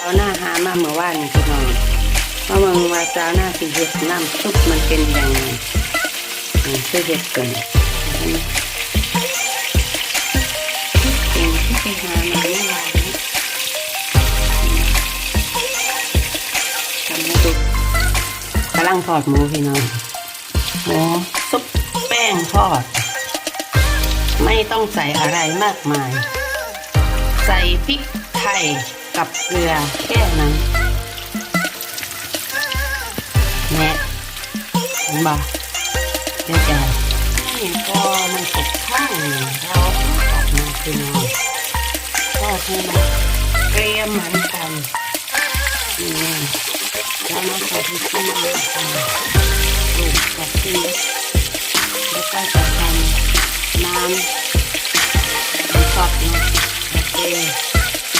เอาหน้าหามาเมื่อวานนี่พี่น้องเพราะมึงว่าสาวหน้าสิเฮ็ดน้ำซุปมันเป็นยังไงอืมคือเฮ็ดเป็นเก่งที่ไปหามาเมื่อวานนี้ทำให้ดูกำลังทอดหมูพี่น้องหมูซุปแป้งทอด ไม่ต้องใส่อะไรมากมาย ใส่พริกไทยกับเกลือแค่นั้นแนะเห็นบ่เดี๋ยวจะนี่พอมันสุกข้างหนึ่งเราตัดมาคือน้อยก็ให้มันเกรียมเหมือนกันนี่แล้วมาใส่พริกขี้หนูลูกกับพริกแล้วก็จะทำ น้ำน้ำซอสนะโอเค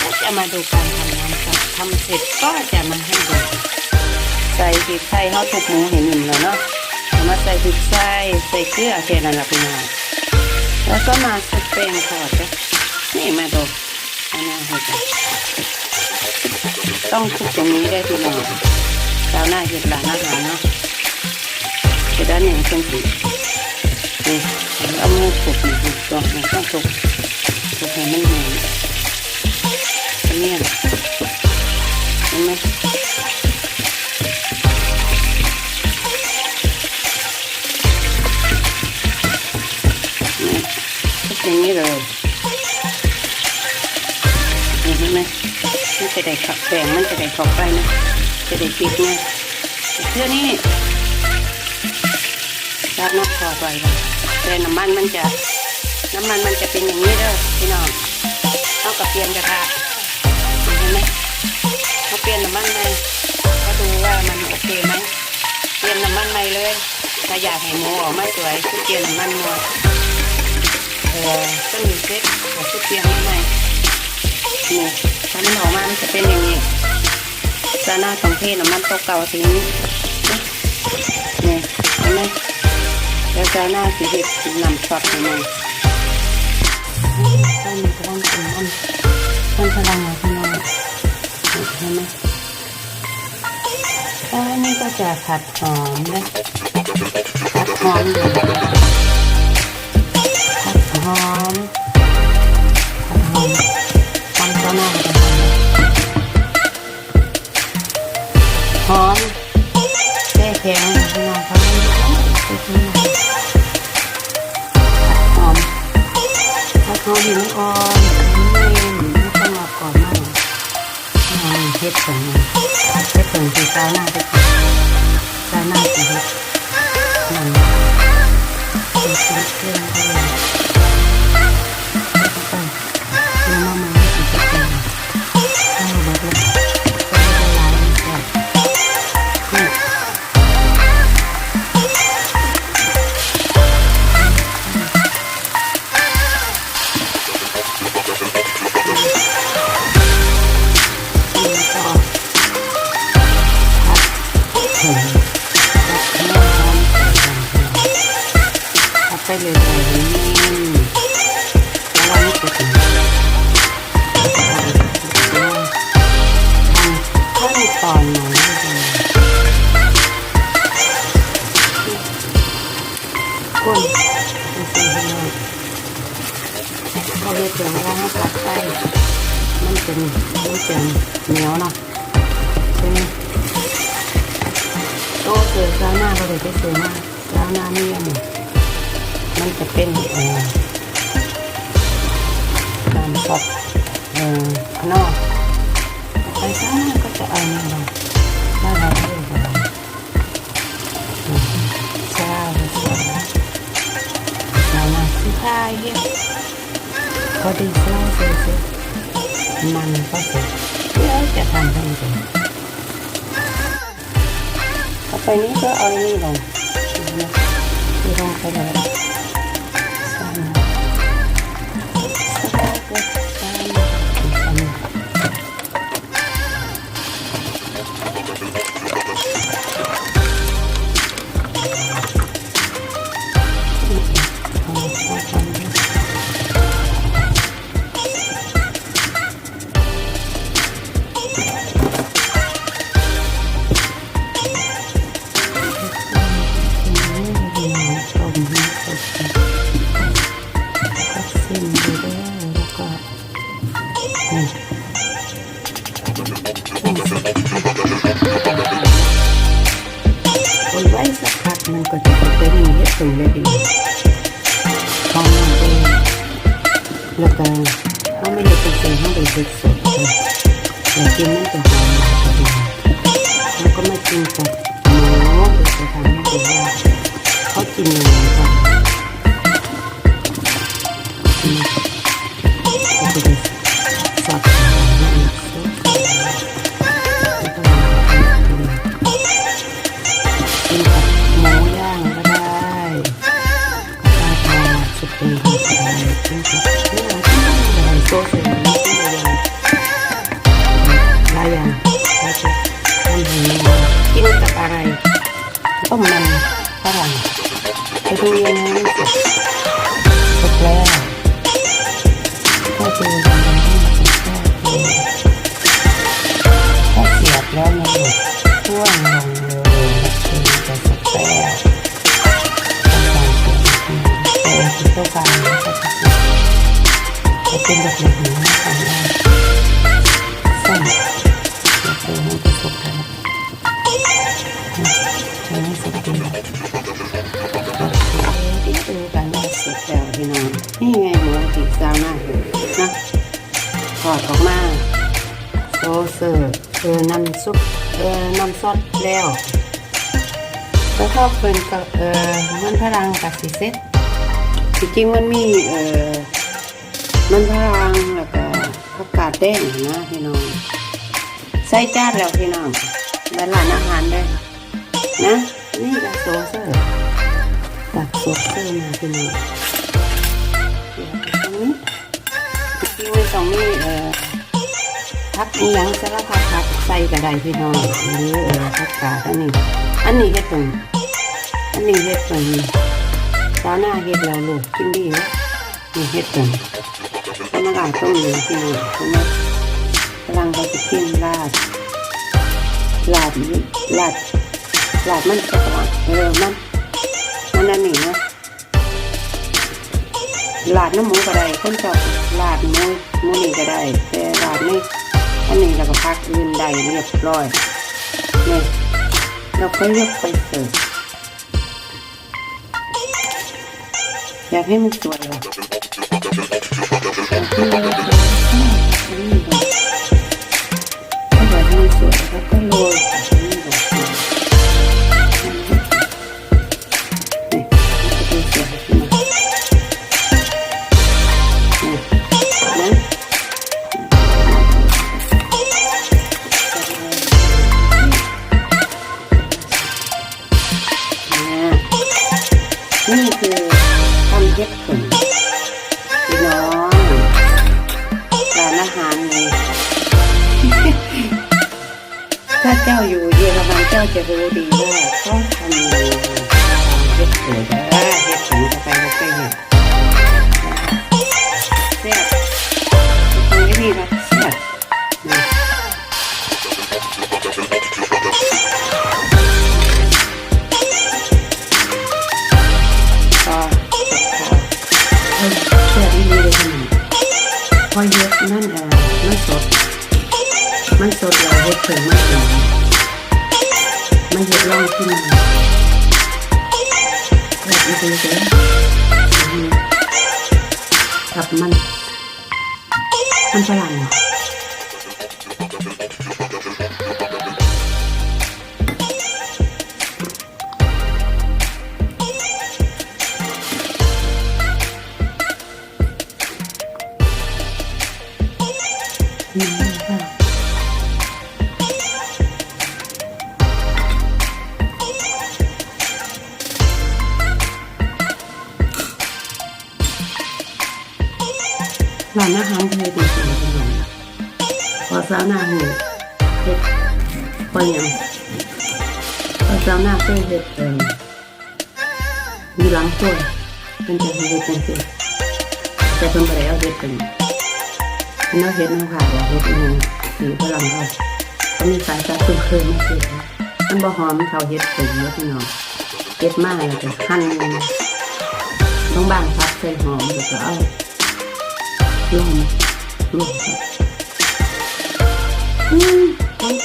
ก็จะมาดูการทำน้ำซอสทำเสร็จก็จะมาให้ดูใส่พริกไทยเขาทุกหมูเห็นหนึ่งแล้วเนาะเอามาใส่พริกไทยใส่เกลือแค่นั้นละพี่น้องแล้วก็มาใส่แป้งทอดจ้ะนี่มาดูอันนี้ให้จ้ะต้องทุกตรงนี้ได้พี่น้องชาวหน้าเห็ดหลานอาหารเนาะเห็ดด้านหนึ่งเป็นสีนี่ เอามือถูกนี่ตัวนี่ต้องถูกถูกให้มันหอมเนี่ยเห็นไหมนี่ทุกอย่างนี้เลยเห็นไหมมันจะได้ขับแป้งมันจะได้ข้าไปนะ จะได้ติดเนี่ยเพื่อนี้ราดน้ำทอดไว้เลย แต่น้ำมันมันจะ น้ำมันมันจะเป็นอย่างนี้เด้อพี่น้องเอากับเปลี่ยนกระทะเห็นไหมเขาเปลี่ยนน้ำมันใหมก็ดูว่ามันโอเคไหมเปลี่ยนน้ำมันใหม่เลยถ้าอยากให้หมูออกมาสวยก็เปลี่ยนน้ำมันหมดเออต้องมีเซ็ตแต่ก็เปลี่ยนน้ำใหม่นี่ถ้ามันออกมามันจะเป็นอย่างนี้ซาหน้าของเทน้ำมันตัวเก่าทิ้ง จะหน้าสีเห็ดนำช็อตให้มันต้นกำลังกินมันต้นพลังงานพี่น้องเห็นไหมอันนี้ก็จะผัดหอมนะผัดหอมผัดหอมผัดหอมทำข้าวหน้าจะ เฮ็ดผงเฮ็ดผงสีฟ้าหน้าไปก่อนฟ้าหน้าไปเฮ็ดนั่นเป็นชิ้นเครื่องด้วย ขั้นตอนไหนดีก้นสิให้หน่อยพอเรียกถึงวลาให้ผัดไปมันเป็นมันเป็นเหนียวเนาะใช่ไหมโตเสือซาวหน้าเราเลยไปเสือมาซาวหน้านี่มันมันจะเป็นเออ การปอกเอนอกไปซาวหน้าก็จะเอาเนี่ยเราบ้านเราเรียกอะไรอืมซาวหรือซาวซาวหน้าสุดท้ายเฮียพอดีซาเสร็จมันก็เสร็จแล้วจะทำให้ดูต่อไปนี้ก็เอานนี้ลงนะที่ลงไปเลย แล้วก็เขาไม่ได้เป็นเป็นเขาเป็นเด็กสดค่ะแต่กินมันจะหอมมากกว่าเดิมแล้วก็มากินกับหมูเดี๋ยวจะทำให้ดูว่าเขากินยังไง ต้มมันฝรั่งไปดูยังไงเสร็จเสร็จแล้วก็จะทำให้เสร็จก็คือถ้าเสียบแล้วมันหลุดช่วงลงเลยคือจะสแปร์แต่ที่ตัวกางจะเป็นแบบนี้ ออน้ำซุปเออน้ำซอสแล้วแล้วก็เป็นกับเออมันพลังกับสีเซ็ตจริงๆมันมีเออมันพลังแล้วก็ผักกาดแดงนะพี่น้องใส่จานแล้วพี่น้องในร้านอาหารได้นะนี่ก็โซเซอร์ตักโซเซอร์มาพี่น้องเดี๋ยวตรงนี้จริงๆต้องมีเออพักอีหยังสารพัดพัก ใส่กระไดพี่น้องหรือเออผักกาอันนี้ อันนี้เฮ็ดตรงอันนี้เฮ็ดตรงสาหน้าเฮ็ดแล้วลูกกินดีวนี่เฮ็ดตรงก็มาลาต้มเลยพี่น้องเขามากำลังเขาจะกินลาดลาดลาดลาดมันจะกระเออมันมันอันนี้นะลาดน้ำหมูก็ได้คนชอบลาดหมูหมูนี่ก็ได้แต่ลาดนี่ อันนี้เราก็พักอื่นใดเรียบร้อยนี่เราก็ยกไปเสิร์ฟอยากให้มันสวยเลย ถ้าเจ้าอยู่เยอรมันเจ้าจะรู้ดีว่าเขาทำเลยเย็บผึ่งแต่เย็บผึ่งเข้าไปแล้วก็เห็ด เฮ็ดถึงมันหอมมันหยุดลองขึ้นมาแบบนี้เป็นเจ๊กับมัน มันฝรั่งเหรอ หน้าหูเฮ็ดพอยังพอสาวหน้าเคยเฮ็ดเองมีหลังครัวเป็นจะเฮ็ดเป็นสิแต่เพิ่นบ่ได้เอาเฮ็ดเป็นเพิ่นเอาเฮ็ดน้ำขาวเฮ็ดอีหยังสีฝรั่งเขาเขามีสายตาคุ้นเคยมาสิมันบ่หอมเขาเฮ็ดเป็นเยอะพี่น้องเฮ็ดมากแล้วก็หั่นต้องบางพักใส่หอมแล้วก็เอาลงลง Ừ, con